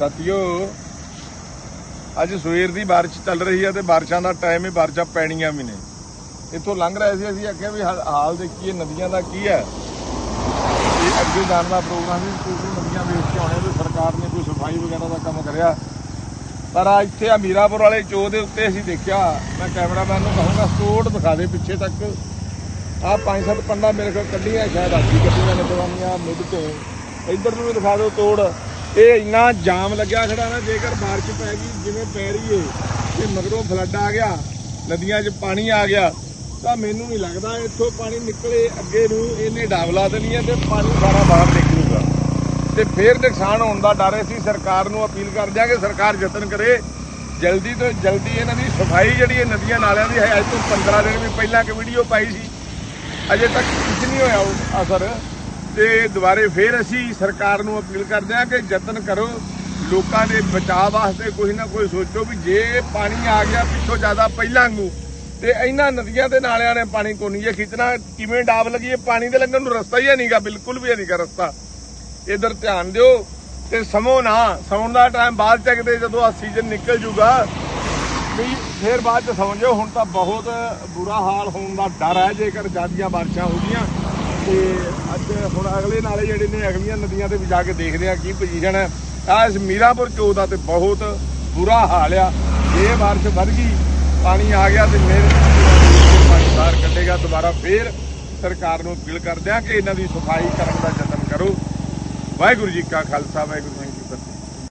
ਸਾਥੀਓ, ਅੱਜ ਸਵੇਰ ਦੀ ਬਾਰਿਸ਼ ਚੱਲ ਰਹੀ ਹੈ ਤੇ ਬਾਰਿਸ਼ਾਂ ਦਾ ਟਾਈਮ ਹੈ ਬਾਰਿਸ਼ਾਂ ਪੈਣੀਆਂ ਵੀ ਨੇ। ਇੱਥੋਂ ਲੰਘ ਰਹੇ ਸੀ ਅਸੀਂ, ਆਖਿਆ ਵੀ ਹਾਲ- ਦੇਖੀਏ ਨਦੀਆਂ ਦਾ ਕੀ ਹੈ। ਤੇ ਅੱਗੇ ਜਾਣ ਦਾ ਪ੍ਰੋਗਰਾਮ ਸੀ ਕੋਈ ਨਦੀਆਂ ਵੇਖ ਕੇ ਆਉਣੇ ਵੀ ਸਰਕਾਰ ਨੇ ਕੋਈ ਸਫ਼ਾਈ ਵਗੈਰਾ ਦਾ ਕੰਮ ਕਰਿਆ। ਪਰ ਆ ਇੱਥੇ ਆ ਮੀਰਾਪੁਰ ਵਾਲੇ ਚੋ ਦੇ ਉੱਤੇ ਅਸੀਂ ਦੇਖਿਆ, ਮੈਂ ਕੈਮਰਾਮੈਨ ਨੂੰ ਕਹੂੰਗਾ, ਸਟੋਰ ਦਿਖਾ ਦੇ ਪਿੱਛੇ ਤੱਕ। ਆ ਪੰਜ ਸੱਤ ਪੰਡਾ ਮੇਰੇ ਕੋਲ ਕੱਢੀਆਂ, ਸ਼ਾਇਦ ਆਜੀ ਕੱਢੀਆਂ ਨੇ ਦਵਾਈਆਂ ਮਿੱਧ ਤੇ ਇੱਧਰ ਨੂੰ ਵੀ ਦਿਖਾ ਦਿਓ ਤੋੜ। ਇਹ ਇੰਨਾ ਜਾਮ ਲੱਗਿਆ ਖੜਾ ਨਾ, ਜੇਕਰ ਬਾਰਿਸ਼ ਪੈ ਗਈ, ਜਿਵੇਂ ਪੈ ਰਹੀ ਏ, ਤੇ ਮਗਰੋਂ ਫਲੱਡ ਆ ਗਿਆ, ਨਦੀਆਂ 'ਚ ਪਾਣੀ ਆ ਗਿਆ, ਤਾਂ ਮੈਨੂੰ ਨਹੀਂ ਲੱਗਦਾ ਇੱਥੋਂ ਪਾਣੀ ਨਿਕਲੇ ਅੱਗੇ ਨੂੰ ਇਹਨੇ ਡਾਵਲਾ ਦੇਣੀ ਹੈ ਤੇ ਪਾਣੀ ਸਾਰਾ ਬਾਹਰ ਨਿਕਲੂਗਾ। ਤੇ ਫੇਰ ਨੁਕਸਾਨ ਹੋਣ ਦਾ ਡਰ ਸੀ ਸਰਕਾਰ ਨੂੰ ਅਪੀਲ ਕਰ ਕਿ ਸਰਕਾਰ ਯਤਨ ਕਰੇ, ਜਲਦੀ ਤੋਂ ਜਲਦੀ ਇਹਨਾਂ ਦੀ ਸਫ਼ਾਈ ਜਿਹੜੀ ਇਹ ਨਦੀਆਂ ਨਾਲਿਆਂ ਦੀ ਹੈ, ਅੱਜ ਤੋਂ 15 ਦਿਨ ਵੀ ਪਹਿਲਾਂ ਇੱਕ ਵੀਡੀਓ ਪਾਈ ਸੀ, ਅਜੇ ਤੱਕ ਕੁਝ ਨਹੀਂ ਹੋਇਆ ਉਹ ਅਸਰ। ਤੇ ਦੁਬਾਰੇ ਫੇਰ ਅਸੀਂ ਸਰਕਾਰ ਨੂੰ ਅਪੀਲ ਕਰਦੇ ਹਾਂ ਕਿ ਯਤਨ ਕਰੋ। ਲੋਕਾਂ ਦੇ ਬਚਾਅ ਵਾਸਤੇ ਕੋਈ ਨਾ ਕੋਈ ਸੋਚੋ ਵੀ ਜੇ ਪਾਣੀ ਆ ਗਿਆ ਪਿੱਛੋਂ ਜ਼ਿਆਦਾ ਪਹਿਲਾਂ ਨੂੰ, ਤੇ ਇਹਨਾਂ ਨਦੀਆਂ ਦੇ ਨਾਲਿਆਂ ਨੇ ਪਾਣੀ ਕੋਨੀ ਜੇ ਖਿੱਚਣਾ ਕਿਵੇਂ ਡਾਬ ਲੱਗੀ ਇਹ ਪਾਣੀ ਦੇ ਲੰਘਣ ਨੂੰ ਰਸਤਾ ਹੀ ਹੈ ਨਹੀਂਗਾ, ਬਿਲਕੁਲ ਵੀ ਹੈ ਨਹੀਂਗਾ ਰਸਤਾ। ਇਧਰ ਧਿਆਨ ਦਿਓ ਤੇ ਸਮੋ ਨਾ, ਸੌਣ ਦਾ ਟਾਈਮ ਬਾਅਦ ਚ ਕਿਤੇ ਜਦੋਂ ਆ ਸੀਜ਼ਨ ਨਿਕਲ ਜੂਗਾ, ਵੀ ਫੇਰ ਬਾਅਦ ਚ ਸੌਂ ਜਾਓ। ਹੁਣ ਤਾਂ ਬਹੁਤ ਬੁਰਾ ਹਾਲ ਹੋਣ ਦਾ ਡਰ ਹੈ, ਜੇਕਰ ਜ਼ਿਆਦੀਆਂ ਬਾਰਿਸ਼ਾਂ ਹੋ ਗਈਆਂ। ਤੇ ਅੱਜ ਹੁਣ ਅਗਲੇ ਨਾਲੇ ਜਿਹੜੇ ਨੇ ਅਗਲੀਆਂ ਨਦੀਆਂ ਤੇ ਵੀ ਜਾ ਕੇ ਦੇਖਦੇ ਆ ਕੀ ਪੋਜੀਸ਼ਨ ਹੈ। ਆ ਇਸ ਮੀਰਾਪੁਰ ਚੋ ਦਾ ਤੇ ਬਹੁਤ ਬੁਰਾ ਹਾਲ ਆ। ਜੇ ਬਾਰਿਸ਼ ਵੱਧ ਗਈ, ਪਾਣੀ ਆ ਗਿਆ ਤੇ ਮੇਰੇ ਪਾਣੀ ਬਾਹਰ ਕੱਢੇਗਾ, ਦੁਬਾਰਾ ਫੇਰ ਸਰਕਾਰ ਨੂੰ ਅਪੀਲ ਕਰਦੇ ਆ ਕਿ ਇਹਨਾਂ ਦੀ ਸਫ਼ਾਈ ਕਰਨ ਦਾ ਯਤਨ ਕਰੋ। ਵਾਹਿਗੁਰੂ ਜੀ ਕਾ ਖਾਲਸਾ, ਵਾਹਿਗੁਰੂ ਜੀ ਕੀ ਫਤਿਹ।